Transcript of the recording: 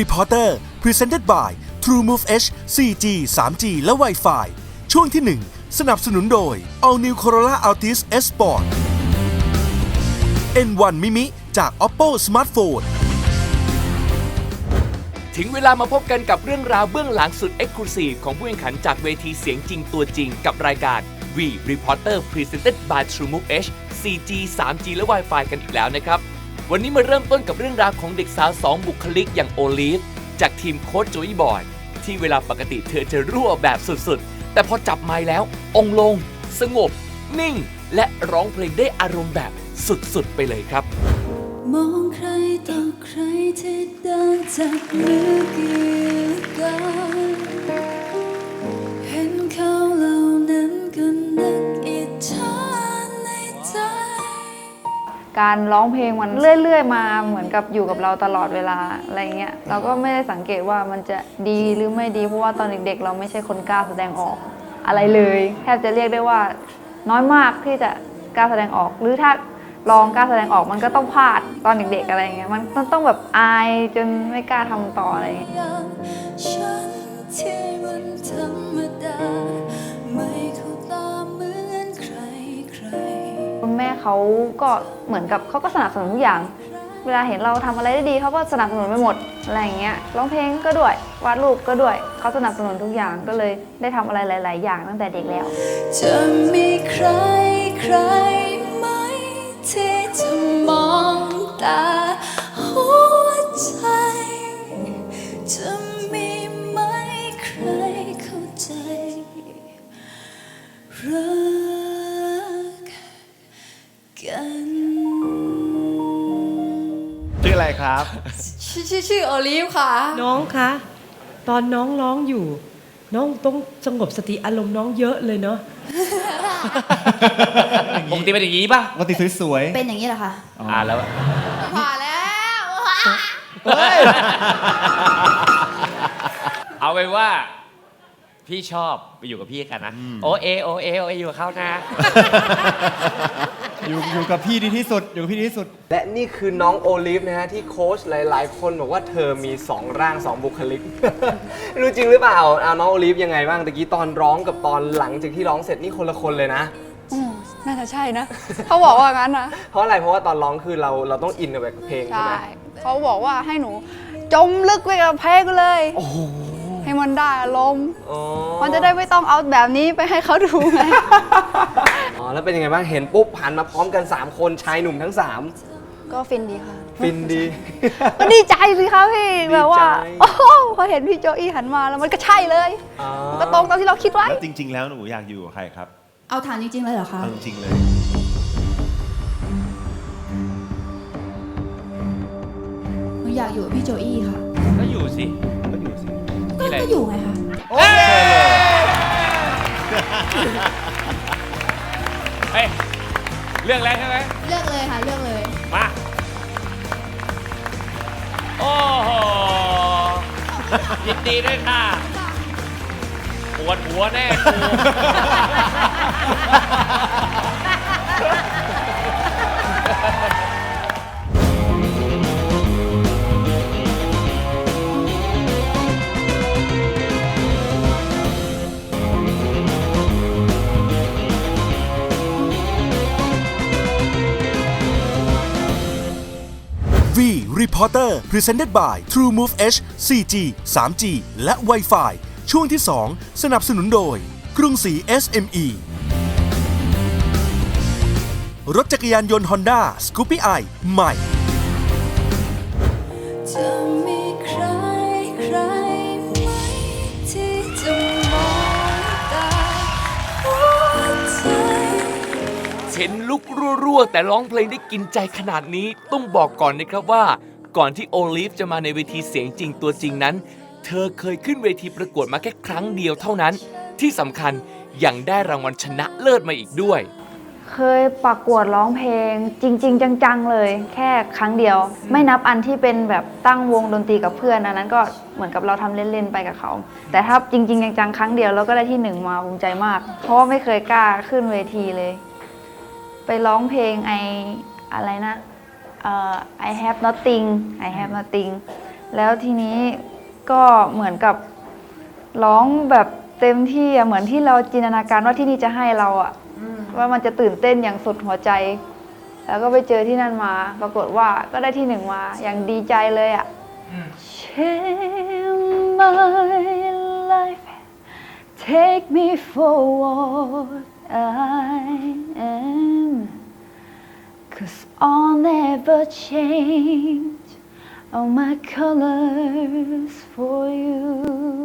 Reporter Presented by TrueMove H 4G 3G และ Wi-Fi ช่วงที่ 1 สนับสนุนโดย All New Corolla Altis S Sport N1 Mimi จาก Oppo Smartphone ถึงเวลามาพบกันกับเรื่องราวเบื้องหลังสุด Exclusive ของผู้แข่งขันจากเวทีเสียงจริงตัวจริงกับรายการ V Reporter Presented by TrueMove H 4G 3G และ Wi-Fi กันอีกแล้วนะครับ วันนี้มาเริ่มต้นกับเรื่องราวของเด็กสาว 2 บุคลิกอย่างโอลิฟจากทีมโค้ชโจยบอย ที่เวลาปกติเธอจะรั่วแบบสุดๆ แต่พอจับไม้แล้ว องลง สงบ นิ่ง และร้องเพลงได้อารมณ์แบบสุดๆ ไปเลยครับ มองใครต่อใครที่เดินจากมือเกี่ยวกัน การร้องเพลงมันเรื่อย ๆ มาเหมือนกับอยู่กับเราตลอดเวลาอะไรเงี้ยเราก็ไม่ได้สังเกตว่ามันจะดีหรือไม่ดีเพราะว่าตอนเด็กๆ เราไม่ใช่คนกล้าแสดงออกอะไรเลยแทบจะเรียกได้ว่าน้อยมากที่จะกล้าแสดงออก หรือถ้าลองกล้าแสดงออกมันก็ต้องพลาดตอนเด็กๆอะไรเงี้ยมันต้องแบบอายจนไม่กล้าทำต่ออะไรเงี้ย คุณแม่เขาก็เหมือนกับเขาก็สนับสนุนทุกอย่าง เวลาเห็นเราทำอะไรได้ดีเขาก็สนับสนุนไปหมดอะไรอย่างเงี้ยร้องเพลงก็ด้วยวาดรูปก็ด้วยเขาสนับสนุนทุกอย่างก็เลยได้ทำอะไรหลาย ๆ อย่างตั้งแต่เด็กแล้ว จะมีใครใครไหมที่จะมองตาหัว ออะไรครับ ชื่อชื่อชื่อโอลิฟค่ะ น้องคะ ตอนน้องร้องอยู่ น้องต้องสงบสติอารมณ์น้องเยอะเลยเนาะปกติเป็นอย่างนี้ป่ะปกติสวยเป็นอย่างนี้เหรอคะอ่าแล้วผ่าแล้วเอาไปนว่า พี่ชอบไปอยู่กับพี่กันนะ โอเอโอเอโอเออยู่กับเขานะๆ อยู่อยู่กับพี่ดีที่สุด อยู่กับพี่ดีที่สุด และนี่คือน้องโอลิฟนะฮะที่โค้ชหลายๆ คนบอกว่าเธอมี 2 ร่าง 2 บุคลิกไม่รู้จริงหรือเปล่าอ่าน้องโอลิฟยังไงบ้างตะกี้ตอนร้องกับตอนหลังจากที่ร้องเสร็จนี่คนละคนเลยนะ อืมน่าจะใช่นะ เขาบอกว่างั้นนะ เพราะอะไรเพราะว่าตอนร้องคือเราเราต้องอินกับเพลงใช่ใช่ไหมเขาบอกว่าให้หนู จมลึกไปกับเพลงเลย โอ้โหให้มันได้อารมณ์ อ๋อ มันจะได้ไม่ต้องเอาแบบนี้ไปให้เขาดูไงอ๋อ แล้วเป็นยังไงบ้าง เห็นปุ๊บหันมาพร้อมกัน 3 คนชายหนุ่มทั้ง ก็ฟินดีค่ะ3 ฟินดี ก็ดีใจสิคะพี่ดีใจแบบว่าโอ้โหพอเห็นพี่โจอี้หันมาแล้วมันก็ใช่เลยอ๋อมันก็ตรงตามที่เราคิดไว้ แล้วจริง ๆ แล้วหนูอยากอยู่กับใครครับเอาถามจริงๆเลยเหรอคะ เอาจริงๆเลย หนูอยากอยู่กับพี่โจอี้ค่ะ ก็อยู่สิ ก็อยู่สิ ก็มีอะไร ก็อยู่ไงคะเฮ้ยเรื่องแล้วใช่ไหมเลือกเลยค่ะเลือกเลยมา โอ้โห ยินดีด้วยค่ะปวดหัวแน่กู V Reporter Presented by TrueMove H 4G 3G และ Wi-Fi ช่วงที่ 2 สนับสนุนโดย กรุงศรี SME รถจักรยานยนต์ Honda Scoopy i ใหม่ จะมีใครใครไหมที่จะมองตาหัวใจ เห็นลุกรั่วๆ แต่ร้องเพลงได้กินใจขนาดนี้ ต้องบอกก่อนนะครับว่า ก่อนที่โอลิฟจะมาในเวทีเสียงจริงตัวจริงนั้น เธอเคยขึ้นเวทีประกวดมาแค่ครั้งเดียวเท่านั้น ที่สำคัญยังได้รางวัลชนะเลิศมาอีกด้วย เคยประกวดร้องเพลง จริง ๆ จังๆเลย แค่ครั้งเดียว ไม่นับอันที่เป็นแบบตั้งวงดนตรีกับเพื่อนอันนั้นก็เหมือนกับเราทำเล่นๆไปกับเขา แต่ถ้าจริง ๆ จังๆครั้งเดียวแล้วก็ได้ที่หนึ่งมาภูมิใจมาก เพราะว่าไม่เคยกล้าขึ้นเวทีเลย ไปร้องเพลงไออะไรนะ I have nothing I have nothing แล้วทีนี้ก็เหมือนกับร้องแบบเต็มที่อะเหมือนที่เราจินตนาการว่าที่นี่จะให้เราอะว่ามันจะตื่นเต้นอย่างสุดหัวใจ แล้วก็ไปเจอที่นั่นมา ปรากฏว่าก็ได้ที่หนึ่งมา อย่างดีใจเลยอะ Change my life take me for what I am Cause I'll never change. All my colors for you